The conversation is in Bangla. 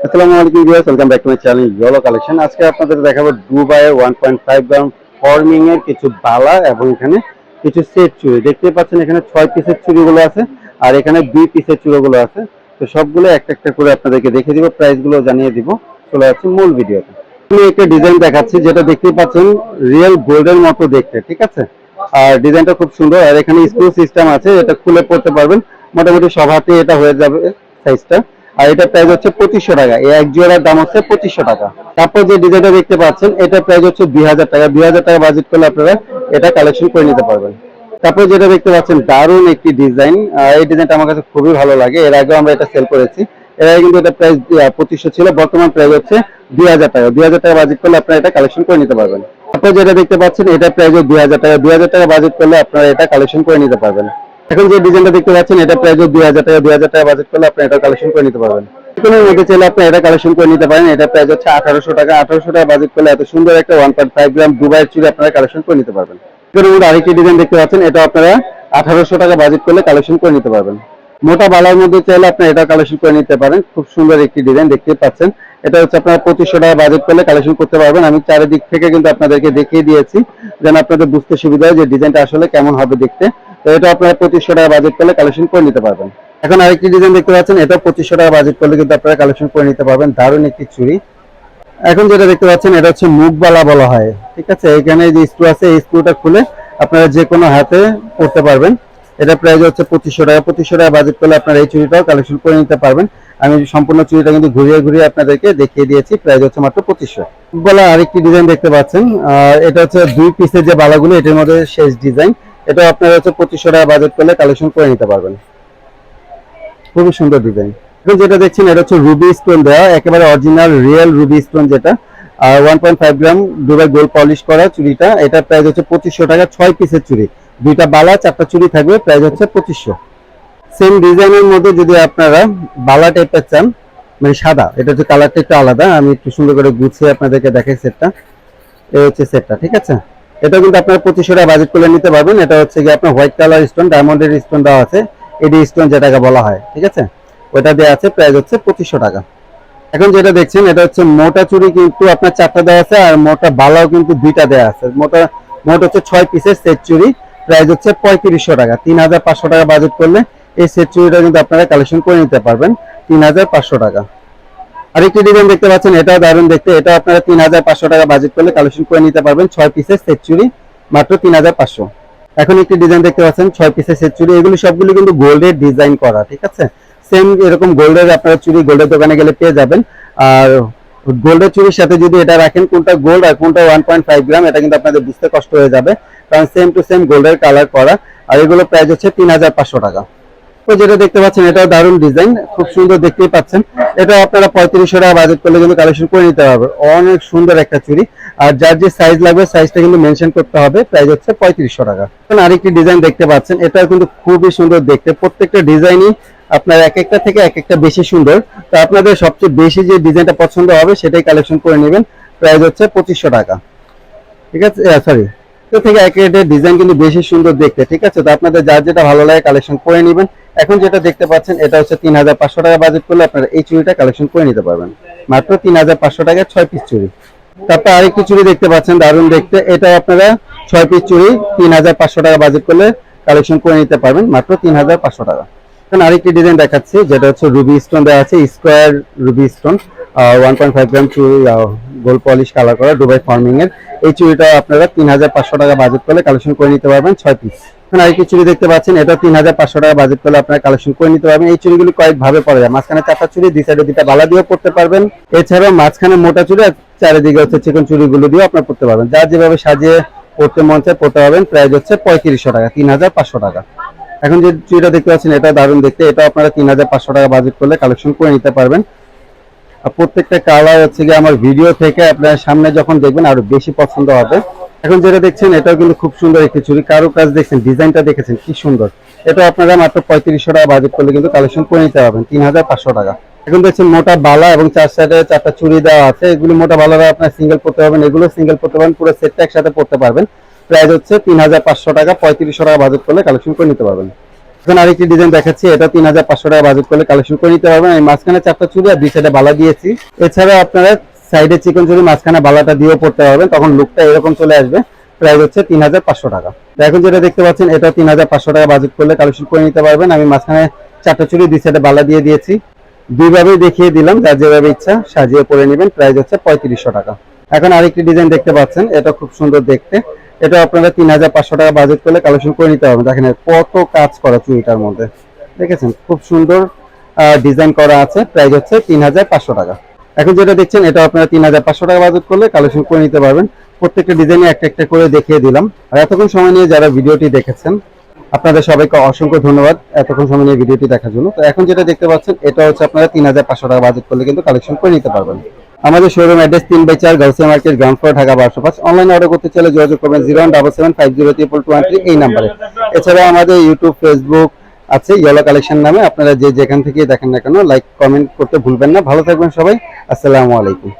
আসসালামু আলাইকুম viewers, welcome back to my channel yellow collection. আজকে আপনাদের দেখাবো দুবাইয়ের one point five gram forming এর কিছু বালা এবং এখানে কিছু সেট চুড়ি। দেখতে পাচ্ছেন এখানে ছয় পিসের চুড়িগুলো আছে আর এখানে দুই পিসের আছে। তো সবগুলো একটা একটা করে আপনাদেরকে দেখে দিব প্রাইসগুলো জানিয়ে দিব। চলে যাচ্ছে মূল ভিডিওতে। আমি একটা ডিজাইন দেখাচ্ছি, যেটা দেখতেই পাচ্ছেন রিয়েল গোল্ডের মতো দেখতে, ঠিক আছে? আর ডিজাইনটা খুব সুন্দর, আর এখানে স্ক্রু সিস্টেম আছে, এটা খুলে পড়তে পারবেন। মোটামুটি সব হাতে এটা হয়ে যাবে সাইজটা আর এটা প্রাইস হচ্ছে পঁচিশশো টাকা। এই এক জোড়ার দাম হচ্ছে পঁচিশশো টাকা। তারপর যে ডিজাইনটা দেখতে পাচ্ছেন এটা প্রাইস হচ্ছে দুই হাজার টাকা। দুই হাজার টাকা বাজেট করলে আপনারা এটা কালেকশন করে নিতে পারবেন। তারপর যেটা দেখতে পাচ্ছেন, দারুণ একটি ডিজাইন এই ডিজাইনটা আমার কাছে খুবই ভালো লাগে। এর আগেও আমরা এটা সেল করেছি। এর আগে কিন্তু এটা প্রাইস পঁচিশশো ছিল। বর্তমান প্রাইস হচ্ছে দুই হাজার টাকা। দুই হাজার টাকা বাজেট করলে আপনারা এটা কালেকশন করে নিতে পারবেন। তারপর যেটা দেখতে পাচ্ছেন এটা প্রাইস দুই হাজার টাকা। দুই হাজার টাকা বাজেট করলে আপনারা এটা কালেকশন করে নিতে পারবেন। এখন যে ডিজাইনটা দেখতে পাচ্ছেন, এটা প্রাইস দুই হাজার টাকা, দুই হাজার টাকা বাজেট করলে আপনি এটা কালেকশন করে নিতে পারবেন। কালেকশন করে নিতে পারবেন। মোটা বালার মধ্যে চাইলে আপনি এটা কালেকশন করে নিতে পারেন, খুব সুন্দর একটি ডিজাইন দেখতে পাচ্ছেন। এটা হচ্ছে আপনারা পঁচিশশো টাকা বাজেট করলে কালেকশন করতে পারবেন। আমি চারিদিক থেকে কিন্তু আপনাদেরকে দেখিয়ে দিয়েছি, যেন আপনাদের বুঝতে সুবিধা হয় যে ডিজাইনটা আসলে কেমন হবে দেখতে। তো এটা আপনারা পঁচিশশো টাকা বাজেট করলে কালেকশন করে নিতে পারবেন। এখন আরেকটি ডিজাইন দেখতে পাচ্ছেন এটা পঁচিশশো টাকা বাজেট করলে কিন্তু আপনারা কালেকশন করে নিতে পারবেন। দারুণ একটি চুড়ি। এখন যেটা দেখতে পাচ্ছেন, এটা হচ্ছে মুখবালা বলা হয়, ঠিক আছে? এখানে যে স্ক্রু আছে, এই স্ক্রুটা খুলে আপনারা যে কোনো হাতে পড়তে পারবেন। এটা প্রাইস হচ্ছে পঁচিশশো টাকা। পঁচিশশো টাকা বাজেট করলে আপনারা এই চুড়িটাও কালেকশন করে নিতে পারবেন। আমি সম্পূর্ণ চুড়িটা কিন্তু ঘুরিয়ে ঘুরিয়ে আপনাদেরকে দেখিয়ে দিয়েছি। প্রাইস হচ্ছে মাত্র পঁচিশশো। বলা আরেকটি ডিজাইন দেখতে পাচ্ছেন এটা হচ্ছে দুই পিসের যে বালাগুলো, এটার মধ্যে শেষ ডিজাইন এটা আপনারা হচ্ছে পঁচিশশো টাকা বাজেট করলে কালেকশন করে নিতে পারবেন। খুবই সুন্দর ডিজাইন এখন যেটা দেখছেন, এটা হচ্ছে রুবি স্টোন দেওয়া, একেবারে অরিজিনাল রিয়েল রুবি স্টোন যেটা। আর ওয়ান পয়েন্ট ফাইভ গ্রাম দুবার গোল পলিশ করা চুড়িটা এটা প্রাইস হচ্ছে পঁচিশশো টাকা, ছয় পিসের চুড়ি। দুইটা বালা, চারটা চুড়ি থাকবে প্রাইস হচ্ছে পঁচিশশো। সেম ডিজাইনের মধ্যে যদি আপনারা বালা টাইপের চান মানে সাদা, এটা হচ্ছে কালারটা একটু আলাদা, আমি একটু সুন্দর করে গুছিয়ে আপনাদেরকে দেখাই সেটটা এই হচ্ছে সেটটা ঠিক আছে? এটা কিন্তু আপনারা পঁচিশশো টাকা বাজেট করলে নিতে পারবেন। এটা হচ্ছে কি আপনার হোয়াইট কালার স্টোন ডায়মন্ডের স্টোন দেওয়া আছে। এডি স্টোন যেটাকে বলা হয়, ঠিক আছে? ওটা দেওয়া আছে প্রাইস হচ্ছে পঁচিশশো টাকা। এখন যেটা দেখছেন, এটা হচ্ছে মোটা চুড়ি কিন্তু আপনার চারটা দেওয়া আছে আর মোটা বালাও কিন্তু দুইটা দেওয়া আছে। মোটা, মোট হচ্ছে ছয় পিসের সেট চুড়ি। প্রাইস হচ্ছে পঁয়ত্রিশশো টাকা। তিন হাজার পাঁচশো টাকা বাজেট করলে এই সেট চুড়িটা কিন্তু আপনারা কালেকশন করে নিতে পারবেন। তিন হাজার পাঁচশো টাকা। আরেকটি ডিজাইন দেখতে পাচ্ছেন, এটাও দারুণ দেখতে। এটা আপনারা তিন হাজার পাঁচশো টাকা বাজেট করলে কালেকশন করে নিতে পারবেন ছয় পিসের সেট চুড়ি, মাত্র তিন হাজার পাঁচশো। এখন একটি ডিজাইন দেখতে পাচ্ছেন, ছয় পিসের সেট চুড়ি। এগুলো কিন্তু গোল্ডের ডিজাইন করা, ঠিক আছে? সেম এরকম গোল্ডের আপনারা চুড়ি গোল্ডের দোকানে গেলে পেয়ে যাবেন। আর গোল্ডের চুড়ির সাথে যদি এটা রাখেন, কোনটা গোল্ড আর কোনটা ওয়ান পয়েন্ট ফাইভ গ্রাম এটা কিন্তু আপনাদের বুঝতে কষ্ট হয়ে যাবে। কারণ সেম টু সেম গোল্ডের কালার করা। আর এগুলো প্রাইস হচ্ছে তিন হাজার পাঁচশো টাকা। তো যেটা দেখতে পাচ্ছেন, এটাও দারুণ ডিজাইন খুব সুন্দর দেখতেই পাচ্ছেন। এটা আপনারা পঁয়ত্রিশশো টাকা বাজেট করলে কিন্তু কালেকশন করে নিতে পারবে অনেক সুন্দর একটা চুড়ি। আর যার যে সাইজ লাগবে সাইজটা কিন্তু মেনশন করতে হবে। প্রাইস হচ্ছে পঁয়ত্রিশশো টাকা। আরেকটি ডিজাইন দেখতে পাচ্ছেন এটা কিন্তু খুবই সুন্দর দেখতে। প্রত্যেকটা ডিজাইনই আপনার এক একটা থেকে এক একটা বেশি সুন্দর। তো আপনাদের সবচেয়ে বেশি যে ডিজাইনটা পছন্দ হবে, সেটাই কালেকশন করে নেবেন। প্রাইস হচ্ছে পঁচিশশো টাকা। ঠিক আছে? সরি থেকে এক একটা ডিজাইন কিন্তু বেশি সুন্দর দেখতে। ঠিক আছে? তো আপনাদের যার যেটা ভালো লাগে কালেকশন করে নেবেন। এখন যেটা দেখতে পাচ্ছেন, এটা হচ্ছে তিন হাজার পাঁচশো টাকা বাজেট করলে আপনারা এই চুড়িটা কালেকশন করে নিতে পারবেন। মাত্র তিন হাজার পাঁচশো টাকায় ছয় পিস চুড়ি। তারপর আরেকটি চুড়ি দেখতে পাচ্ছেন, দারুণ দেখতে। এটা আপনারা ছয় পিস চুড়ি তিন হাজার পাঁচশো টাকা বাজেট করলে কালেকশন করে নিতে পারবেন, মাত্র তিন হাজার পাঁচশো টাকা। এখন আরেকটি ডিজাইন দেখাচ্ছি, যেটা হচ্ছে রুবি স্টোন দেওয়া আছে square ruby stone one point five gram চুড়ি গোল পলিশ কালার করা দুবাই ফার্মিং এর। এই চুড়িটা আপনারা তিন হাজার পাঁচশো টাকা বাজেট করলে কালেকশন করে নিতে পারবেন, ছয় পিস এখন আরেকটি চুড়ি দেখতে পাচ্ছেন, এটা তিন হাজার পাঁচশো টাকা বাজেট করলে আপনারা কালেকশন করে নিতে পারবেন। এই চুড়িগুলি কয়েক ভাবে পড়া যায়। মাঝখানে চুড়ি, দুই সাইডে দুইটা বালা দিয়েও পড়তে পারবেন। এছাড়াও মাঝখানে মোটা চুড়ি আর চারিদিকে হচ্ছে চিকন চুড়িগুলো দিয়েও আপনার পড়তে পারবেন। যেভাবে সাজিয়ে পড়তে মন চায় পড়তে পারবেন। প্রাইস হচ্ছে পঁয়ত্রিশশো টাকা, তিন হাজার পাঁচশো টাকা। এখন যে চুড়িটা দেখতে পাচ্ছেন, এটা দারুণ দেখতে। এটা আপনারা তিন হাজার পাঁচশো টাকা বাজেট করলে কালেকশন করে নিতে পারবেন। আর প্রত্যেকটা কালার হচ্ছে গিয়ে আমার ভিডিও থেকে আপনার সামনে যখন দেখবেন, আরও বেশি পছন্দ হবে। এখন যেটা দেখছেন, এটাও কিন্তু খুব সুন্দর একটি চুড়ি। কারও কাজ দেখছেন, ডিজাইনটা দেখেছেন, কি সুন্দর। এটা আপনারা মাত্র পঁয়ত্রিশশো টাকা বাজেট করলে কিন্তু কালেকশন করে নিতে পারবেন তিন হাজার পাঁচশো টাকা। এখন দেখছেন মোটা বালা এবং চার সাইডে চারটা চুড়ি দেওয়া আছে। এগুলি মোটা বালারা আপনার সিঙ্গেল করতে পারবেন, এগুলো সিঙ্গেল করতে পারবেন, পুরো সেটটা একসাথে পড়তে পারবেন। প্রাইস হচ্ছে তিন হাজার পাঁচশো টাকা, পঁয়ত্রিশশো টাকা বাজেট করলে কালেকশন করে নিতে পারবেন। এখন আরেকটি ডিজাইন দেখাচ্ছি, এটা তিন হাজার পাঁচশো টাকা বাজেট করলে কালেকশন করে নিতে পারবেন। আমি মাঝখানে চারটা চুড়ি আর দুই সাইডে বালা দিয়েছি। এছাড়া আপনারা সাইডে চিকন চুড়ি মাঝখানে বালাটা দিয়েও পড়তে পারবেন, তখন লুকটা এরকম চলে আসবে। প্রাইস হচ্ছে তিন হাজার পাঁচশো টাকা। এখন যেটা দেখতে পাচ্ছেন এটা তিন হাজার পাঁচশো টাকা বাজেট করলে কালেকশন করে নিতে পারবেন। আমি মাঝখানে চারটা চুরি দুই সাইডে বালা দিয়ে দিয়েছি। দুইভাবেই দেখিয়ে দিলাম, যার যেভাবে ইচ্ছা সাজিয়ে পরে নেবেন। প্রাইস হচ্ছে পঁয়ত্রিশশো টাকা। এখন আরেকটি ডিজাইন দেখতে পাচ্ছেন, এটা খুব সুন্দর দেখতে। এটা আপনারা তিন হাজার পাঁচশো টাকা বাজেট করলে কালেকশন করে নিতে পারবেন। দেখেন কত কাজ করা চুড়িটার মধ্যে। দেখেছেন? খুব সুন্দর ডিজাইন করা আছে। প্রাইস হচ্ছে তিন হাজার পাঁচশো টাকা। এখন যেটা দেখছেন এটা আপনারা তিন হাজার পাঁচশো টাকা বাজেট করলে কালেকশন করে নিতে পারবেন। প্রত্যেকটা ডিজাইনে একটা একটা করে দেখিয়ে দিলাম। আর এতক্ষণ সময় নিয়ে যারা ভিডিওটি দেখেছেন, আপনাদের সবাইকে অসংখ্য ধন্যবাদ এতক্ষণ সময় নিয়ে ভিডিওটি দেখার জন্য। তো এখন যেটা দেখতে পাচ্ছেন, এটা হচ্ছে আপনারা তিন হাজার পাঁচশো টাকা বাজেট করলে কিন্তু কালেকশন করে নিতে পারবেন। আমাদের শোরুম অ্যাড্রেস তিন বাই চার গাউসিয়া মার্কেট, গ্রাউন্ড ঢাকা বারোশো পাঁচ। অনলাইনে অর্ডার করতে চাইলে যোগাযোগ করবেন zero one double seven five zero triple two one three এই নাম্বারে। এছাড়া আমাদের ইউটিউব, ফেসবুক আছে ইয়েলো কালেকশন নামে। আপনারা যে যেখান থেকে দেখেন না কেন লাইক কমেন্ট করতে ভুলবেন না। ভালো থাকবেন সবাই। আসসালামু আলাইকুম।